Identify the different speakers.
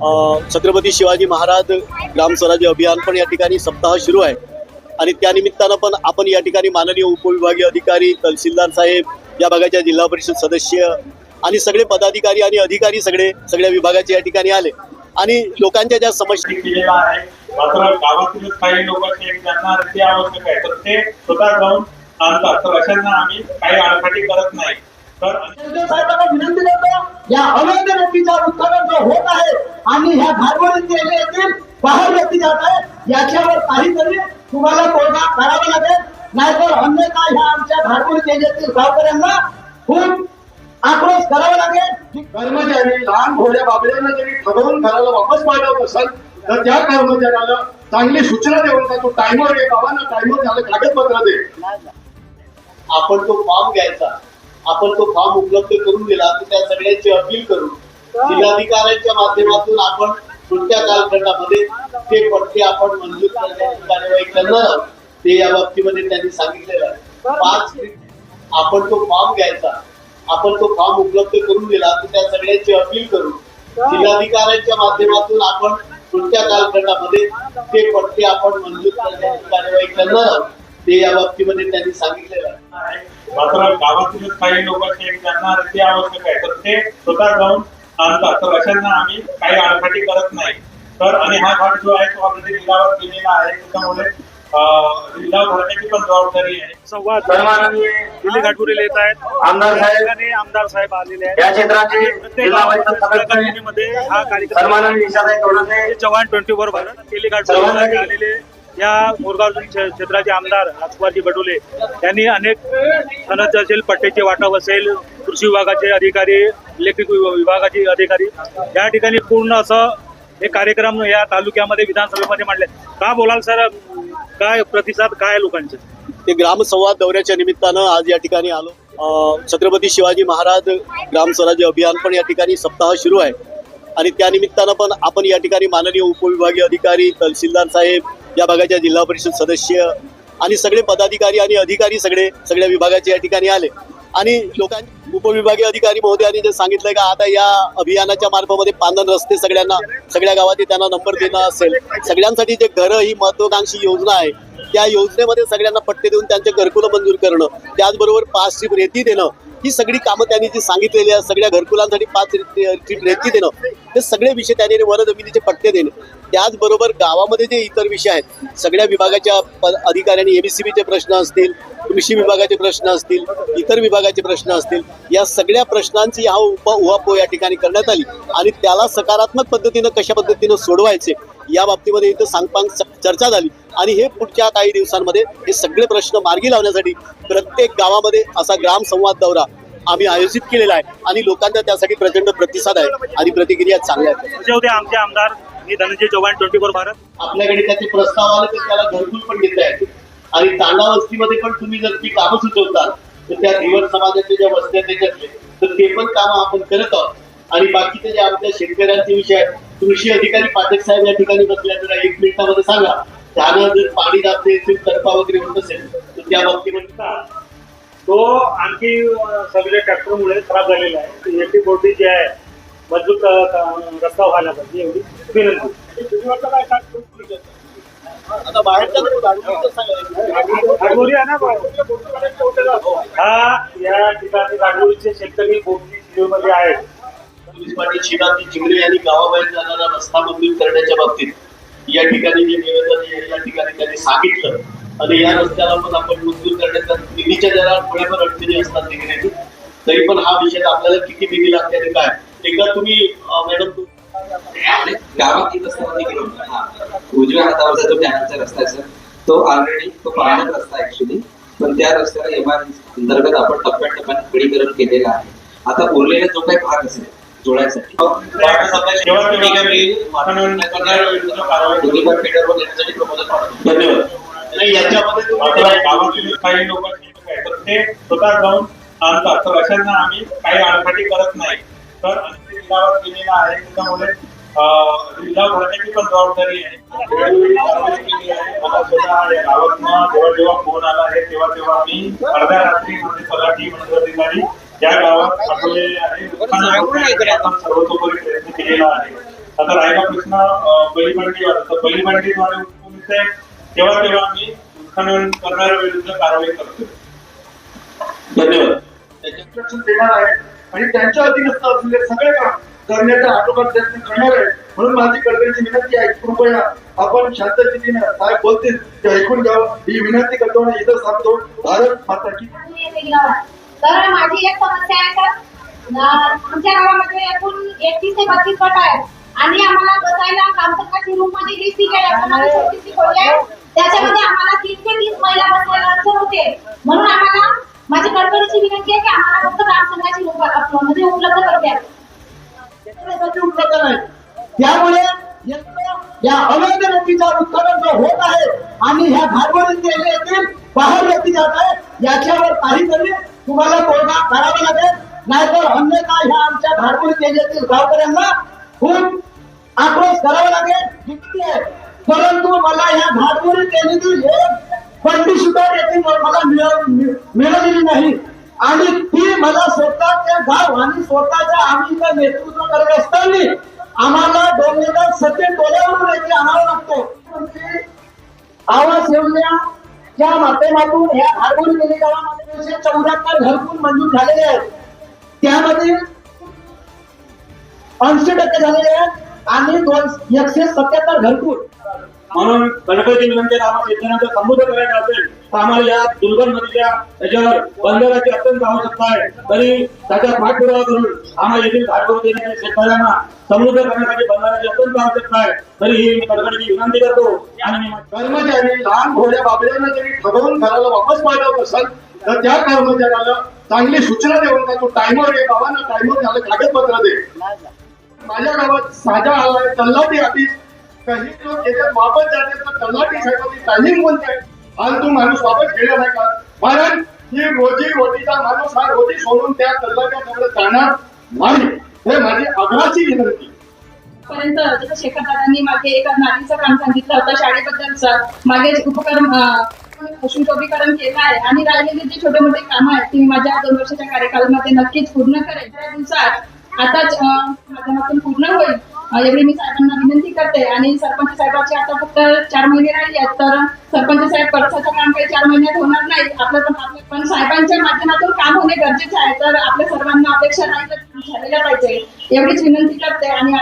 Speaker 1: छत्रपती शिवाजी महाराज ग्राम स्वराज्य अभियान पण या ठिकाणी सप्ताह सुरू आहे. आणि त्या निमित्तानं पण आपण या ठिकाणी माननीय उपविभागीय अधिकारी तहसीलदार साहेब या भागाच्या जिल्हा परिषद सदस्य आणि सगळे पदाधिकारी आणि अधिकारी सगळे सगळ्या विभागाचे या ठिकाणी आले. आणि लोकांच्या ज्या समस्या
Speaker 2: गावातीलच काही लोक आवश्यक आहे. तर ते स्वतः जाऊन आणतात. तर अशांना आम्ही काही आडकाठी करत नाही. तर
Speaker 3: साहेबांना विनंती करतो या अवैध व्यक्तीचा उत्खनन जो होत आहे आणि ह्या धारवडीचे येथील बाहेर व्यक्ती जात आहे याच्यावर काहीतरी तुम्हाला तोडगा करावा लागेल. नाहीतर अन्यथा ह्या आमच्या धारवडी येथील गावकऱ्यांना खूप आक्रोश करावा लागेल.
Speaker 4: कर्मचारी लहान भोळ्या बाबड्यांना जरी ठरवून घराला वापस पाठवत असेल तर त्या कर्मचाऱ्याला चांगली सूचना देऊन का तू टायमर घे बाबांना टायमर झालं कागदपत्र दे.
Speaker 1: आपण तो फॉर्म घ्यायचा. आपण तो फॉर्म उपलब्ध करून दिला तर त्या सगळ्यांची अपील करू. जिल्हाधिकाऱ्यांच्या माध्यमातून आपण पुढच्या कालखंडामध्ये ते पट्टे आपण मंजूर करण्याची कार्यवाही करणार आहोत ते या बाबतीमध्ये त्यांनी सांगितलेलं आहे. पाच आपण तो फॉर्म घ्यायचा. आपण तो फॉर्म उपलब्ध करून दिला तर त्या सगळ्यांची अपील करू. जिल्हाधिकाऱ्यांच्या माध्यमातून आपण पुढच्या कालखंडामध्ये ते पट्टे आपण मंजूर करण्याची कार्यवाही करणार आहोत ते या बाबतीमध्ये त्यांनी सांगितलेलं आहे.
Speaker 2: मात्र गावातीलच काही लोक असे आहेत ज्यांना रस्ते आवश्यक आहे. तर ते स्वतः जाऊन आणतात. तर अशांना आम्ही काही आडकाठी करत नाही. तर आणि हा घाट जो आहे तो ऑलरेडी लिलावात गेलेला आहे. त्याच्यामुळे लिलाव भरण्याची पण जबाबदारी आहे.
Speaker 5: संवाद
Speaker 4: सन्माननीय
Speaker 5: दिल्ली घाटपुरीला येत आहेत.
Speaker 4: आमदार साहेब.
Speaker 5: आमदार साहेब आलेले आहेत.
Speaker 4: या क्षेत्राचे
Speaker 5: प्रत्येक हा कार्यक्रम चव्हाण ट्वेंटी फोर भारत घाटपुरीला आलेले. या मोरगाव क्षेत्राचे आमदार राजकुमारजी बडोले यांनी अनेक खनज असेल पट्ट्याचे वाटप असेल कृषी विभागाचे अधिकारी इलेक्ट्रिक विभा- विभागाचे अधिकारी या ठिकाणी पूर्ण असं हे कार्यक्रम या तालुक्यामध्ये विधानसभेमध्ये मांडले. का बोलाल सर? काय प्रतिसाद काय लोकांचे?
Speaker 1: ते ग्रामसंवाद दौऱ्याच्या निमित्तानं आज या ठिकाणी आलो. छत्रपती शिवाजी महाराज ग्राम स्वराज्य अभियान पण या ठिकाणी सप्ताह सुरू आहे. आणि त्या निमित्तानं पण आपण या ठिकाणी माननीय उपविभागीय अधिकारी तहसीलदार साहेब या भागाच्या जिल्हा परिषद सदस्य आणि सगळे पदाधिकारी आणि अधिकारी सगळे सगळ्या विभागाचे या ठिकाणी आले. आणि लोकांनी उपविभागीय अधिकारी महोदयांनी जे सांगितलंय का आता या अभियानाच्या मार्फामध्ये पांदन रस्ते सगळ्यांना सगळ्या गावात त्यांना नंबर देणं असेल. सगळ्यांसाठी जे घरं ही महत्वाकांक्षी योजना आहे त्या योजनेमध्ये सगळ्यांना पट्टे देऊन त्यांचे घरकुलं मंजूर करणं त्याचबरोबर पाच ट्रीप रेती देणं ही सगळी कामं त्यांनी जी सांगितलेली आहेत सगळ्या घरकुलांसाठी पाच ट्रीप रेती देणं हे सगळे विषय त्यांनी वर जमिनीचे पट्टे देणे. त्याचबरोबर गावामध्ये जे इतर विषय आहेत सगळ्या विभागाच्या प- अधिकाऱ्यांनी एबीसीबीचे प्रश्न असतील कृषी विभागाचे प्रश्न असतील इतर विभागाचे प्रश्न असतील या सगळ्या प्रश्नांची हा उपा उहापोह या ठिकाणी करण्यात आली. आणि त्याला सकारात्मक पद्धतीनं कशा पद्धतीनं सोडवायचे या बाबतीमध्ये इथं सांगपांग चर्चा झाली. आणि हे पुढच्या काही दिवसांमध्ये हे सगळे प्रश्न मार्गी लावण्यासाठी प्रत्येक गावामध्ये असा ग्राम संवाद दौरा आम्ही आयोजित केलेला आहे. आणि लोकांचा त्यासाठी प्रचंड प्रतिसाद आहे आणि प्रतिक्रिया चांगल्या आहेत.
Speaker 5: असे आमचे आमदार मी धनंजय चव्हाण ट्वेंटी फोर भारत.
Speaker 1: आपल्याकडे त्याचे प्रस्ताव आले तर त्याला घरकुल पण देता येते. आणि तांडा वस्तीमध्ये पण तुम्ही जर ती कामं सुचवताल तर त्या धीवर समाजाच्या ज्या वस्त्या त्याच्यातले तर ते पण कामं आपण करत आहोत. आणि बाकीचे जे आपल्या शेतकऱ्यांचे विषय आहेत कृषी अधिकारी पाठक साहेब या ठिकाणी बसल्या जरा एक मिनिटामध्ये सांगा. त्यानं जर पाणी जाते तरफा वगैरे होत असेल तर त्या बाबतीमध्ये
Speaker 5: तो आणखी सगळ्या ट्रॅक्टरमुळे खराब झालेला आहे. एटी बोर्डी जी आहे मजबूत रस्ता व्हायला पाहिजे एवढी विनंती.
Speaker 1: आता बाहेरच्या
Speaker 5: ना हा या ठिकाणी गाडगोरीचे शेतकरी मध्ये आहेत.
Speaker 1: चिंगरे यांनी गावाबाहेर जाणारा रस्ता मंजूर करण्याच्या बाबतीत या ठिकाणी जे निवेदन या ठिकाणी त्यांनी सांगितलं. आणि या रस्त्याला पण आपण मंजूर करण्याचा निधीच्या दरात थोड्याफार अडचणी असतात निघण्याची. तरी पण हा विषय आपल्याला किती निधी लागते आणि काय? एकदा तुम्ही मॅडम
Speaker 6: गावात येत असताना ते गेलो हा. उजव्या हातावरचा जो कॅनलचा रस्ता आहे सर तो ऑलरेडी तो पाण्याचा रस्ता आहे ऍक्च्युली पण त्या रस्त्याला एमआरएस अंतर्गत आपण टप्प्याटप्प्याने खडीकरण केलेलं आहे. आता उरलेला जो काही भाग असेल जोडायसाठी
Speaker 1: धन्यवाद. याच्यामध्ये
Speaker 2: गावातील काही लोक ते स्वतः जाऊन आणतात. तर अशांना आम्ही काही आडकाठी करत नाही. तर लिलावात गेलेला आहे. त्याच्यामुळे अं, लिलाव भरण्याची पण जबाबदारी आहे. मला स्वतः या गावातनं जेव्हा जेव्हा फोन आला आहे तेव्हा तेव्हा मी अर्ध्या रात्री म्हणजे तलाठी मंडळाधिकारी या गावात पाठवलेले आहे सर्वतोपरी प्रयत्न केलेला आहे आता राहिला प्रश्न अं, बळीबंडीवर तर उत्पन्नाचे तेव्हा तेव्हा आम्ही उत्खनन करणाऱ्या विरुद्ध कारवाई करतो धन्यवाद
Speaker 4: देणार आहे आणि त्यांच्या अधीनस्थ असलेले सगळे काम करण्याचा आटोकाट प्रयत्न करणार आहे. म्हणून माझी कळकळीची विनंती आहे कृपया आपण शांततेने काय बोलतील ते ऐकून घ्यावं ही विनंती करतो आणि इथं सांगतो भारत माता की
Speaker 7: तर माझी एक समस्या आहे तर आमच्या गावामध्ये एकूण एकतीस ते बत्तीस गट आहेत. आणि आम्हाला बसायला कामकाजाची रूममध्ये वीस सीट आहे याच्यामध्ये आहे. त्याच्यामध्ये आम्हाला तीन ते तीस महिला बसायला अडचण होते. म्हणून आम्हाला माझी कडकडीची विनंती आहे की आम्हाला फक्त ग्रामसंघाची रूममध्ये उपलब्ध करून द्यावी
Speaker 3: त्यामुळे या अवैध व्यक्तीचा उत्खनन जो होत आहे आणि ह्या भागवत येथील बाहेर व्यक्ती जात आहे याच्यावर काहीतरी तुम्हाला तोडगा करावा लागेल. नाहीतर अन्यथा ह्या आमच्या भागवत येथील गावकऱ्यांना खूप आक्रोश करावा लागेल. जितकी परंतु मला ह्या भागवत येथील पण बंडी सुद्धा याची मला मिळालेली नाही. आणि ती मला स्वतःच्या गाव आणि स्वतःच्या आम्ही नेतृत्व करत असताना आम्हाला डोंगरगाव सत्य डोळ्यावरून याची आणावं लागतो. आवाज योजना या माध्यमातून ह्या आरबोली गेली गावामध्ये चौऱ्याहत्तर घरकून मंजूर झालेले आहेत त्यामध्ये ऐंशी टक्के झालेले आहेत आणि दोन एकशे सत्याहत्तर घरकून
Speaker 2: म्हणून गणपती विनंती आम्हाला शेतकऱ्यांचा संबोधन करायचं असेल तर आम्हाला या दुर्गम नदीच्या त्याच्यावर बंदराची अत्यंत आवश्यकता आहे. तरी त्याचा पाठपुरावा करून आम्हाला येथील घाटभर देण्याच्या शेतकऱ्यांना समृद्ध करण्यासाठी बंदराची अत्यंत आवश्यकता आहे. तरी ही मी कडकडीची विनंती करतो. आणि
Speaker 4: कर्मचारी लहान घोड्या बाबड्यांना जरी ठरवून घराला वापस पाठवत असाल तर त्या कर्मचाऱ्याला चांगली सूचना देऊन का तो टायमर ये बाबा ना टायमर झालं कागदपत्र दे. माझ्या गावात साजा आलाय तल्लाटी ऑफिस काही लोक याच्यात वापस जाते तर तलाठी साहेबांनी तालीम बोलते आणि तो माणूस वापस गेला नाही का? कारण ही रोजी रोटीचा माणूस हा रोजी सोडून त्या तल्लाट्याकडे जाणार नाही. हे माझी आग्रहाची विनंती.
Speaker 8: पर्यंत जसं शेखर दादांनी मागे एका नालीचं काम सांगितलं होतं शाळेबद्दलचं मागे उपक्रम अं, केलं आहे. आणि राहिलेले जे छोटे मोठे काम आहेत ते मी माझ्या दोन वर्षाच्या कार्यकालामध्ये नक्कीच पूर्ण करेल त्या दिवसात आताच माध्यमातून पूर्ण होईल. एवढी मी साहेबांना विनंती करते आणि सरपंच साहेबाचे आता फक्त चार महिने राहिले आहेत तर सरपंच साहेब परसाचं काम काही चार महिन्यात होणार नाही. आपलं पण आपलं पण साहेबांच्या माध्यमातून काम होणे गरजेचे आहे तर आपल्या सर्वांना अपेक्षा नाही झालेल्या पाहिजे. एवढीच विनंती करते आणि